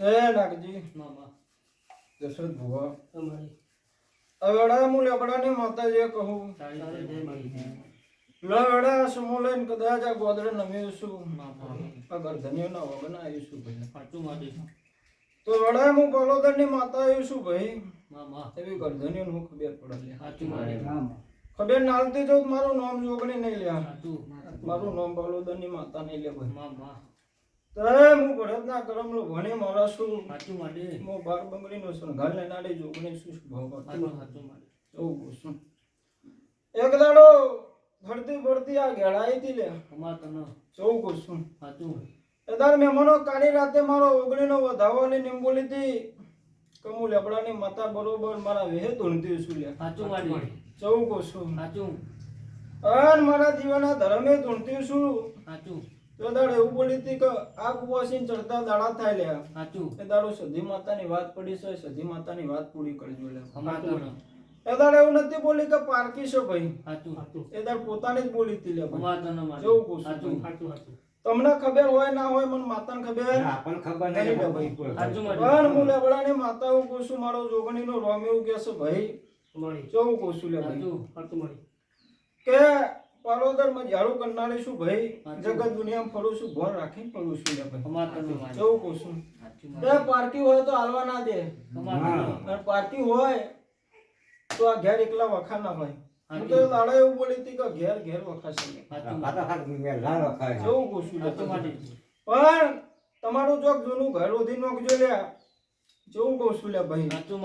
એ નાગજી. મામા. દશરથ ભુવા. તમારી અવેડા હું લેબડાની માતાજીએ કહું. લવેડા સમો લઈને કદાચ આ ગોદડે નમી છું આ ગરધનીઓના વગન આવીશું ભાઈ. સાચું માટે તો વડા હું પલોદરની માતા આવીશું ભાઈ. મામા. એવી ગરધનીઓને હું ખબર પડે. સાચું માટે ખબર નાલતી જો મારું નામ જોગણી નહીં લ્યા. મારું નામ બલોદરની માતા નહીં લે ભાઈ. મામા હું ભરતના કરમલો ભણે મારા છું સાચું માટે હું બાર બંગડીનો છું નાડી શું શું ભાવ સાચું માટે એક દાડો ફરતી ફરતી આ ઘેડાઈ હતી લે. અમાર તને. ચૌ છું. સાચું. એદાર મહેમાનો કાળી રાતે મારો ઓગણીનો વધાવવાની નિંબોલી હતી કમુ લેબડાની માતા બરોબર મારા વેહે ધૂણતી છું લે? સાચું માટે ચૌ છું. સાચું. અન મારા દીવાના ધર્મે ધૂણતી છું સાચું. તો દાડ એવું બોલી હતી કે આગ વાસીને ચડતા દાડા થાય લે સાચું. એ દાડો સધી માતાની વાત પડી છે સધી માતાની વાત પૂરી કરજો લે એ દાડ એવું નથી બોલી કે પારકી છે ભાઈ. સાચું. એ દાડ પોતાની જ બોલી હતી લે જેવું કહું છું સાચું તમને ખબર હોય ના હોય મને માતાને ખબર પણ ખબર નહીં. પણ હું લેબડાની માતા હું કહું છું મારો જોગણીનો રોમ એવું કહે છે ભાઈ? કેવું કહું છું લે ભાઈ. કે પાલોદરમાં ઝાડુ કરનારી શું ભાઈ? જગત દુનિયામાં ફરું છું ભણ રાખીને ફરું છું કેવું કહું છું. પાર્ટી હોય તો હાલવા ના દે. અને પાર્ટી હોય તો આ ઘેર એકલા વખા ના હોય. હું તો દાડા એવું બોલી હતી કે ઘેર ઘેર વખાશે. કહું છું. પણ તમારું ચોક જૂનું ઘર ઉધી નોખજો લ્યા. જેવું કહું છું લે ભાઈ. સાચું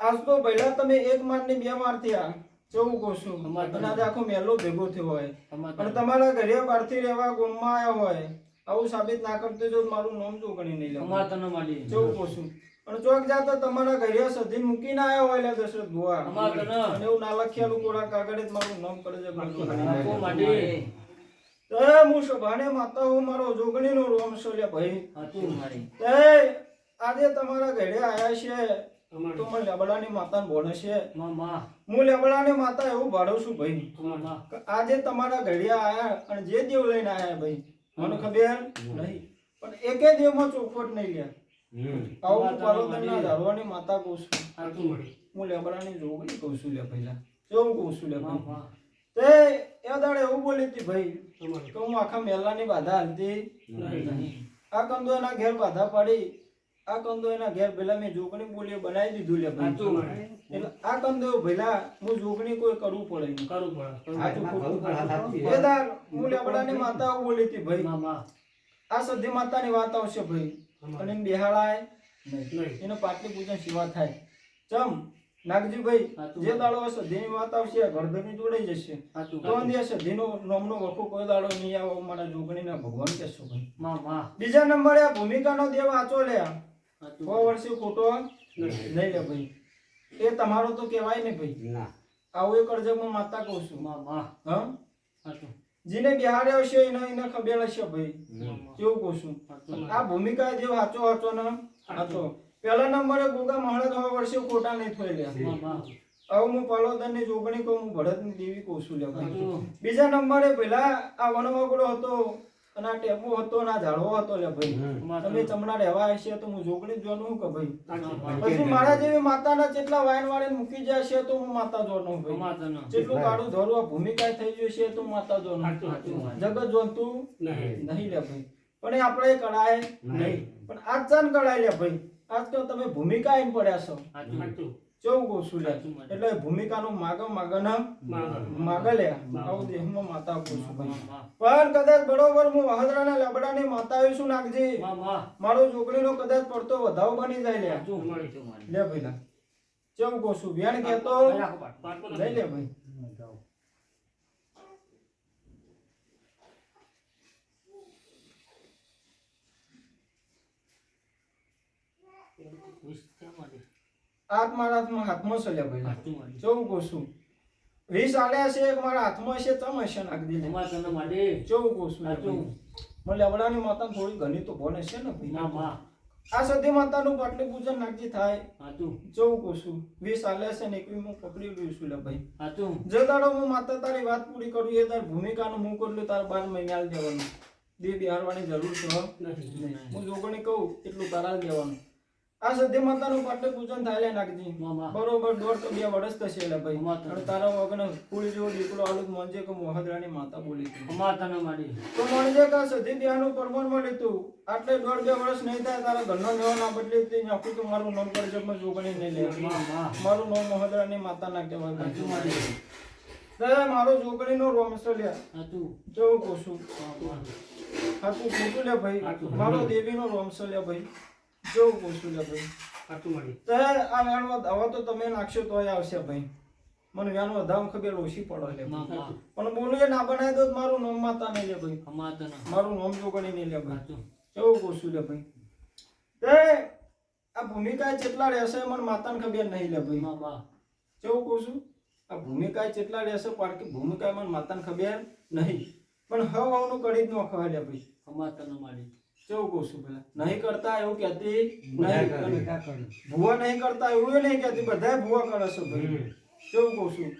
આજ તો પહેલા તમે એક મારની બે માર થયા. જેવું કહું છું? અને આખો મેલો ભેગો થયો હોય. અને તમારા ઘરે બહારથી રહેવા ગુમમાં આવ્યા હોય આવું સાબિત ના કરતો જો મારું નામ જો ગણી નહીં લેવું અમાર તને માટે જેવું કહું છું? અને ચોક જાતા તમારા ઘરે સધી મૂકીને આવ્યો હોય દશરથ ભુવા અને એવું ના લખેલું કોરા કાગળે જ મારું નામ કરે છે તે હું શોભાને માતા હું મારો જોગણી નો રોમ છો લે ભાઈ. હતું મારી. તે આજે તમારા ઘરે આયા છે. તો મને લેબડાની માતા બોલે છે. હું લેબડાની માતા એવું ભાડું છું ભાઈ. આજે તમારા ઘડિયા આયા અને જે દેવ લઈને આયા ભાઈ મને ખબર નહીં. પણ એકે દેવમાં ચોખવટ નહીં લે હમ. આવું પાર્વતીના ધારવાની માતા કહું છું. હું લેબડાની જોગણી કહું છું લે પહેલા. કેવું કહું છું લે તે એ દાડે એવું બોલી હતી ભાઈ કે હું આખા મેલાની બાધા હાલતી. આ કંદો એના ઘેર બાધા પાડી. આ કંદો એના ઘેર પેલા મેં જોગણી બોલી બનાવી દીધું લે ભાઈ. એટલે આ કંદો ભેલા હું જોગણી કોઈ કરવું પડે કરવું પડે. આ તો હું લેબડાની માતા બોલી હતી ભાઈ. આ સધી માતાની વાત આવશે ભાઈ. અને એને બેહાડાય નહીં. એનો પાટલી પૂજન સિવા થાય. ચમ નાગજીભાઈ સાચું. જે દાડો સધીની વાત આવશે ગરદની જોડાઈ જશે તો અંદે સધીનો નોમનો વખો કોઈ દાડો નહીં આવો મારા જોગણીના ભગવાન કહેશો ભાઈ. બીજા નંબરે આ ભૂમિકાનો દેવ આચો લે સો વર્ષે ખોટો નહીં લે ભાઈ. એ તમારો તો કહેવાય ને ભાઈ. ના. આવું એક અરજકમાં માતા કહું છું. મામા હા? સાચું જેને બિહાડ્યો છે એને એને ખબર હશે ભાઈ. કેવું કહું છું? આ ભૂમિકા જે વાંચો વાંચો ને. વાંચો પહેલા નંબરે ગોગા મહારાજ હવે વર્ષે ખોટા નહીં થઈ લે હવે હું પલોદરની જોગણી કહું હું ભરતની દેવી કહું છું લે બીજા નંબરે પેલા આ વનવાગડો હતો અને આ ટેબુ હતો ના ઝાડવો હતો લે ભાઈ. તમે ચમડા રહેવા હશે તો હું જોગણી જોનું કે ભાઈ? પછી મારા જેવી માતાના જેટલા વાયન વાળે મૂકી જાય છે તો હું માતા જોનું ભાઈ. જેટલું કાળું ધોરું આ ભૂમિકા થઈ ગયું છે તો માતા જોનું. જગત જોનતું નહીં. નહીં લે ભાઈ. પણ એ આપણે કળાય નહીં. પણ આજ જાન કળાય લે ભાઈ. આજ તો તમે ભૂમિકા એમ પડ્યા છો. સાચું કેવું કહું છું. એટલે ભૂમિકાનું માગ માગ ના માગ લે આવું દેહમાં માતા કહું છું પણ કદાચ બરોબર હું વહાદરાના લબડાની માતા આવીશું નાખજી મારો છોકરીનો કદાચ પડતો વધાવ બની જાય લે લે ભાઈ. કેવું કહું છું બેન કહેતો લઈ લે ભાઈ હાથ મારા હાથમાં હાથમાં છે. લે ભાઈ મારી કહું છું વીસ આડ્યા છે એક મારા હાથમાં છે તમ હશે નાખી મામા તને માટે. કેવું કહું છું મને લેબડાની માતા થોડી ઘણી તો ભણે છે ને ભાઈ. આ સતી માતાનું પાટલી પૂજન નાખજી થાય. કેવું કહું છું વીસ આલ્યા છે ને એકવી હું પકડી લઉં છું લે ભાઈ. જે દાડો હું માતા તારી વાત પૂરી કરું એ તાર ભૂમિકાનું હું કરું તાર બાર મહિને દેવાનું. દે બિહારવાની જરૂર છે હો. જોગણી કહું એટલું કરાવી દેવાનું. આ સદ્ય માતાનું પાટક પૂજન થાય નાખજી બરોબર દોઢ તો બે વર્ષ થશે એટલે ભાઈ. અને તારા કુળી જેવો દીકરો આલું મોંજે કે મોહદરાની માતા બોલી હતી અમાતાના માડી તો મોંજે કે સધી બિહારનું પરમણ મળે તું. આટલે દોઢ બે વર્ષ નહીં થાય તારા ઘરનો મેળો ના બદલે તે નાખું તો મારું નામ કરજે પણ જોગણી નહીં લે. મારું નામ મોહદરાની માતા ના કહેવાય દાદા મારો જોગણીનો રોમસો લે જવું કહું છું? હાથું ખોટું લે ભાઈ. મારો મારો દેવીનો રોમસો લે ભાઈ. જવું પૂછું છું ભાઈ આટલું મળી. તો આ વેણમાં હવે તો તમે નાખશો તોય આવશે ભાઈ. મને વેણમાં ધામ ખબર ઓછી પડે લે પણ બોલું ના બનાવી દો મારું નામ માતા નહીં લે ભાઈ. મારું નામ જોગણી નહીં લે ભાઈ. કેવું કહું છું લે ભાઈ. તે આ ભૂમિકા જેટલા રહેશે મને માતાને ખબર નહીં લે ભાઈ. કેવું કહું છું? આ ભૂમિકા જેટલા રહેશે પણ કે ભૂમિકા મને માતાને ખબર નહીં. પણ હવે હું કરી જ ન ખબર લે ભાઈ. અમાતાના માડી કેવું કહું છું પેલા? નહીં કરતા એવું કહેતી નહીં ભૂવા નહીં કરતા એવું એ નહીં કહેતી બધા ભૂવા કરે છે ભાઈ. કેવું કહું છું?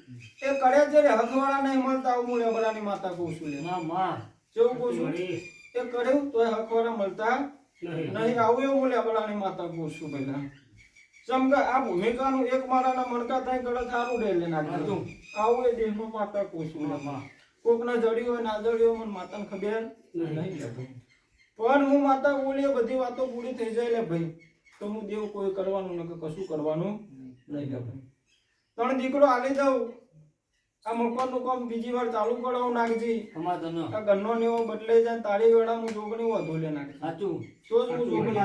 એ કરે છે રે હકવાળા નહીં મળતા આવું હું લેબરાની માતા કહું છું લે મામા કેવું કહું છું? એ કર્યું તોય હકવાળા મળતા નહીં. આવું એવું હું લેબરાની માતા કહું છું પેલા. ચમકા આ ભૂમિકાનું એક મારાના મણકા થાય કરે સારું ડે લે નાખ્યું આવું એ દેહમાં માતા કહું છું. મામા જડ્યું હોય ના જડ્યું હોય મને માતાને ખબર નહીં. પણ હું માતા બોલી બધી વાતો પૂરી થઈ જાય લે ભાઈ. તો હું દેવ કોઈ કરવાનું ને કશું કરવાનું નહીં લે ભાઈ. ત્રણ દીકરો આલી દઉં. આ મકવાનું કામ બીજી વાર ચાલુ કરાવું નાખજી અમાતાનો આ ગન્નો ને એવો બદલાઈ જાય તારી વેળા હું જોગણી વધુ લે નાખી સાચું. તો જ હું જોગણી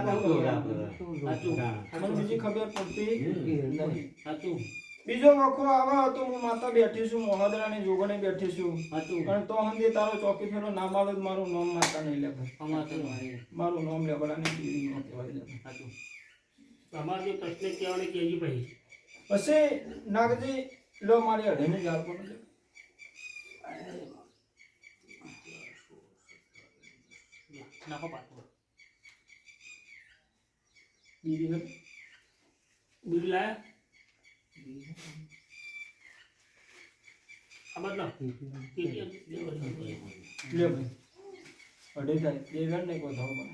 સાચું. મને બીજી ખબર પડતી નહીં સાચું. બીજો વખો આવે તો હું માતા બેઠી છું મોહદરાની જોગણે બેઠી છું. સાચું પણ તો હંદી તારો ચોકી ફેરો ના તો મારું નામ માતા નહીં લે ભાઈ. મારું નામ લેવાડાની દીવી નો કહેવાય લે હતું તમારે જે પ્રશ્ન કહેવાને કહેજી ભાઈ. પછી નાગજી લો મારી અઢીની જાળ પણ. નાખો પાછો. બીજી બીજું લાયા. આ બદલો કેજી લે અઢી થાય બે વેણ ને કોઈ થાવ બને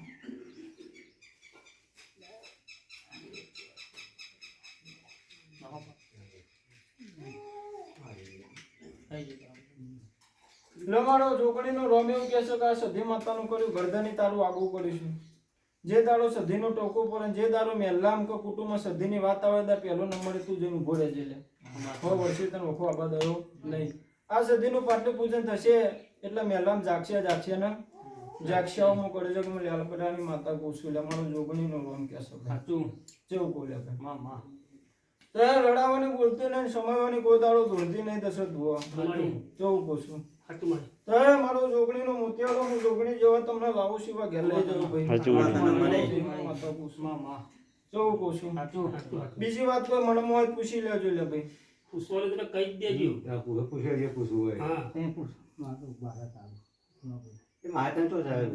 નાખો થઈ ગયું લો મારો છોકરીનો રોમ એવું કહે છે કે સધી માતાનું કર્યું ગરદની તારું આગવું કરીશું. જે દાડો સધીનો ટોકો પર જે દાડો મહેલામ કે કુટુંબમાં સધીની વાત આવે ત્યાં પહેલો નંબર તું જઈને ઊભો રહેજે લે હો વર્ષે તને ઓખો આબાદ આવ્યો નહીં આ સધીનું પાટલું પૂજન થશે એટલે મહેલામ જાગશે જાગશે ને જાગશાઓમાં કરે છે કે હું લાલપરાની માતા પૂછું એટલે મારો જોગણીનો રોમ કહેશો સાચું જેવું બોલે ભાઈ મામા તો રડાવાની બોલતી નહીં સમયવાની કોઈ દાડો ધોળતી નહીં થશે ધુવા જેવું કહું છું મારે તો એ મારો જોગણીનો મોતિયાળો હું જોગણી જેવા તમને લાવું છું ઘેર લઈ જાઉં ભાઈ. માતાના મને માતા પૂછું. મામા જેવું કહું છું. બીજી વાત કોઈ મનમાં હોય પૂછી લેજો લે ભાઈ. પૂછવાનું તમે કહી દેજો. પૂછે પૂછે જે પૂછવું હોય. હા. એ માતા તો સાહેબ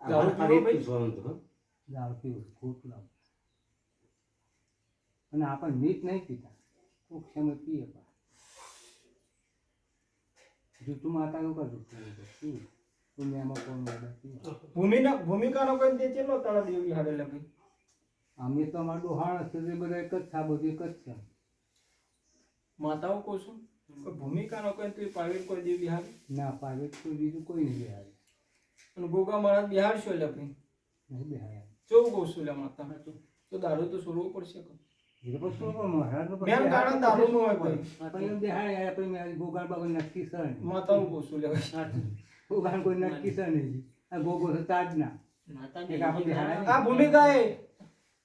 દારૂ પીવો ભાઈ? પૂછવાનું તો અને આપણે મીઠ નહીં પીતા. તો સમય પીએ પણ. જૂઠું માતા એવું કરું શું? દુનિયામાં કોણ બધા પીએ? ભૂમિના ભૂમિકાનો કોઈ દે ચેલો તારા દેવી હારે લે ભાઈ અમે તો અમારું ડોહાણ હશે તે બધા એક જ છે આ બધું એક જ છે માતાઓ કહું છું? ભૂમિકાનો કોઈ તું પ્રાઇવેટ કોઈ દેવી હારે? ના પ્રાઇવેટ કોઈ બીજું કોઈ નહીં બેહાડે. અને ગોગા મહારાજ બિહાર છો લખી ભાઈ નહીં બિહાર જેવું કહું છું લે માતા તો? દારૂ તો છોડવું પડશે શું કહું છું લે ભાઈ સાચું ગોગાળ કોઈ નક્કી છે નહીં આ ગોગો છે તાજ ના માતા એક આપણે બિહાર આ ભૂમિકા એ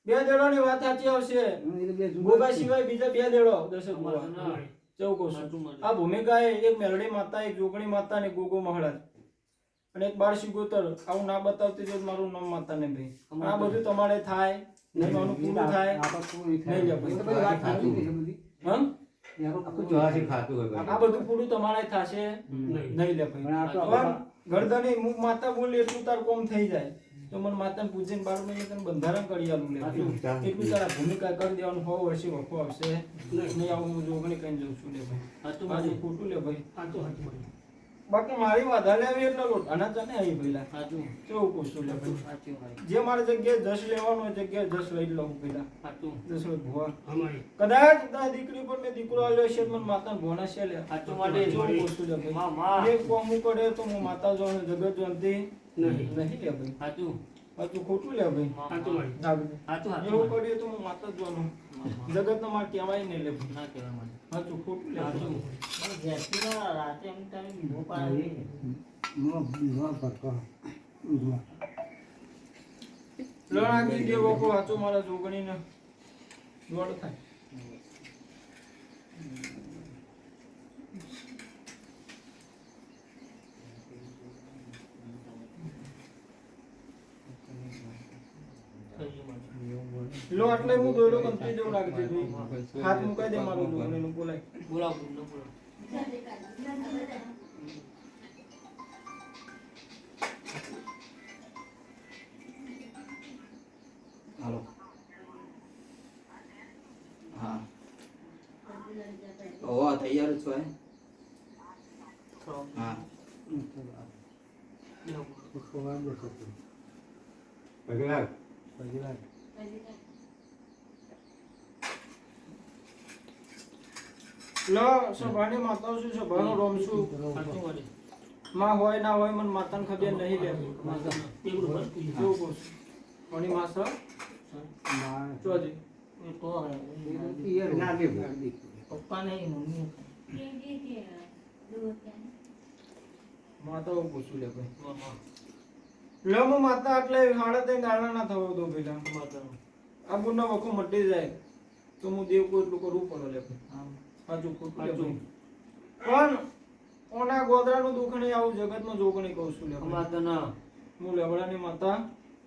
બે દેડોની વાત સાચી આવશે. એ તો બે જુદા ગોગા સિવાય બીજા બે દેડો દશક. માડી કહું છું. આ ભૂમિકા એ એક મેલડી માતા એક જોગણી માતા ને ગોગો મહારાજ. અને એક બાળ શિગોતર આવું ના બતાવતી જો મારું નામ માતા ને ભાઈ. આ બધું તમારે થાય. નહીં પૂરું થાય. નહીં લે. એ બધી વાત સાચી છે બધી. હં? એ આપણે આખું પૂરું ચોરાસી ખાતું હોય આ બધું પૂરું તમારે થશે? નહીં. નહીં લે ભાઈ. આ તો પણ ગરદની મુખ માતા બોલી એટલું તાર કોમ થઈ જાય. તો મને માતાને પૂજીને બાર મહિને તને બંધારણ કરી આલું લે. એટલું તારા ભૂમિકા કરી દેવાનું હો વર્ષે વખો આવશે. નહીં. આવું હું જોગણી કઈ જઉં છું લે ભાઈ. મારી ખોટું લે ભાઈ. બાકી મારી વાધા લેવી એટલે લોટ આના તને આવી પેલા સાચું. કેવું કહું લે ભાઈ? સાચું જે મારી જગ્યાએ જસ લેવાનો હોય જગ્યાએ જસ લઈ લઉં પેલા સાચું. જસ ભુવા. અમારી. કદાચ તારી દીકરી પર મેં દીકરો આલ્યો છે મને માતા ભોણા છે લે. સાચું માટે. કેવું કહું લે ભાઈ? માં માં એક કોમું કરે તો હું માતા જોઉં જગત જોનતી નહીં. નહીં લે ભાઈ. સાચું. પાછું ખોટું લે ભાઈ માં માં. સાચું સાચું એવું કરીએ તો હું માતા જ જોવાનું માં માં. જગત નો માર કહેવાય નહીં લે ભાઈ ના કહેવાય મારી. સાચું ખોટું લે સાચું. ભાઈ. રાતે એમ તમે બીવો પાડે. નો બીવા. લણ આગી ગયો વખો સાચું મારા જોગણીને દોડ થાય સાચું મારી. લો એટલે હું દોડ્યો કંપની જેવું લાગે છે ભાઈ હાથ મુકાઈ દે મારું જોગણીનું બોલાય બોલાવો બોલો બોલો હાલો હા ઓ તૈયાર જ છો હે? હા સવાર બેસો તું. પગલા પછી રાત. લો સભાની માતાઓ શું સભાનો રોમ છું. માં હોય ના હોય મને માતાને ખબર નહીં લે. છું. કોની માં છે? ચોજી તો ના. પપ્પા નહીં મમ્મી માતાઓ પૂછું લે ભાઈ. માં માં. હું માતા એટલે હાડા તઈ ગાળા ના થવો દો પેલા. માતા. આ ગુના વખો મટી જાય. તો હું દેવ કોઈ એટલું કરવું પડે લે ભાઈ. હાચું ખોટું પણ ઓના ગોદરાનું દુઃખ નહીં આવું જગતમાં જોગણી કહું છું લે તો ના. હું લેવડાની માતા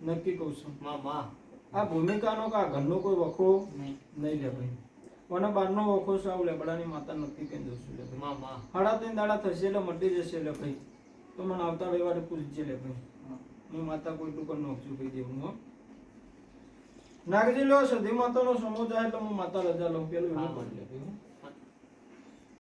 નક્કી કહું છું મામા. આ ભૂમિકાનો કા આ ઘરનો કોઈ વખો નહીં. નહીં લે ભાઈ મને બારનો વખો છે આવું લેબડાની માતા નક્કી કહી દઉં છું લે ભાઈ માં માં. હાડા ત્રણ દાડા થશે એટલે મટી જશે લે ભાઈ તો મને આવતા રવિવારે પૂછજે લે ભાઈ હું માતા કોઈ ટુકર નોખશું કહી દેવું હો નાગજી લો સધી માતાનો સમૂહ જાય એટલે હું માતા રજા લઉં પેલું એવું કરી લે ભાઈ, હો.